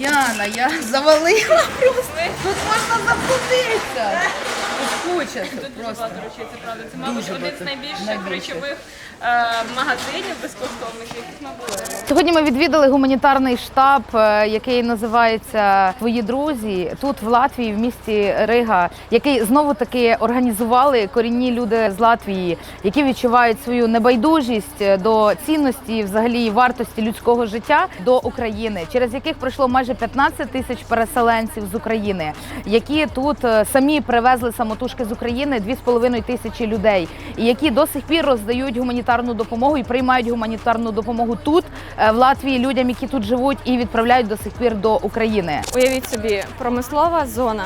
Яна, я завалила просто. Тут можна заблудитися. Тут куча тут дуже багато речей, це правда. Це, мабуть, Дуже один багато. з найбільших Найбільше. речових е, магазинів безкоштовних, яких ми були. Сьогодні ми відвідали гуманітарний штаб, е, який називається Твої друзі тут в Латвії, в місті Рига, який знову таки організували корінні люди з Латвії, які відчувають свою небайдужість е, до цінності, взагалі вартості людського життя до України, через яких пройшло майже 15 тисяч переселенців з України, які тут е, самі привезли самотужки з України 2,5 тисячі людей, які до сих пір роздають гуманітарну допомогу і приймають гуманітарну допомогу тут, е, в Латвії, людям, які тут живуть, і відправляють до сих пір до України. Уявіть собі, промислова зона.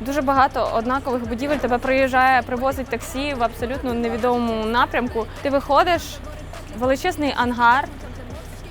Дуже багато однакових будівель тебе приїжджає, привозить таксі в абсолютно невідомому напрямку. Ти виходиш, величезний ангар,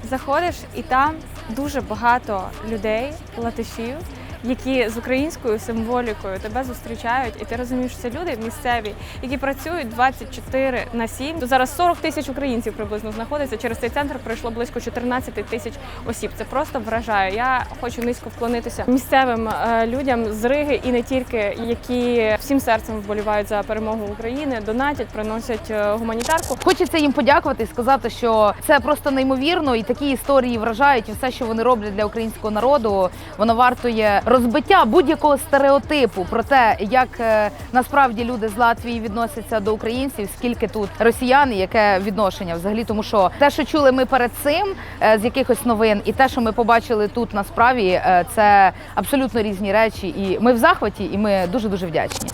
заходиш, і там дуже багато людей, латишів, які з українською символікою тебе зустрічають, і ти розумієш, що це люди місцеві, які працюють 24 на 7. Тут зараз 40 тисяч українців приблизно знаходиться. Через цей центр пройшло близько 14 тисяч осіб. Це просто вражає. Я хочу низько вклонитися місцевим е, людям з Риги і не тільки, які всім серцем вболівають за перемогу України, донатять, приносять е, гуманітарку. Хочеться їм подякувати і сказати, що це просто неймовірно, і такі історії вражають, і все, що вони роблять для українського народу, воно вартує розбиття будь-якого стереотипу про те, як е, насправді люди з Латвії відносяться до українців, скільки тут росіян, яке відношення взагалі, тому що те, що чули ми перед цим е, з якихось новин, і те, що ми побачили тут на справі, е, це абсолютно різні речі. І ми в захваті, і ми дуже дуже вдячні.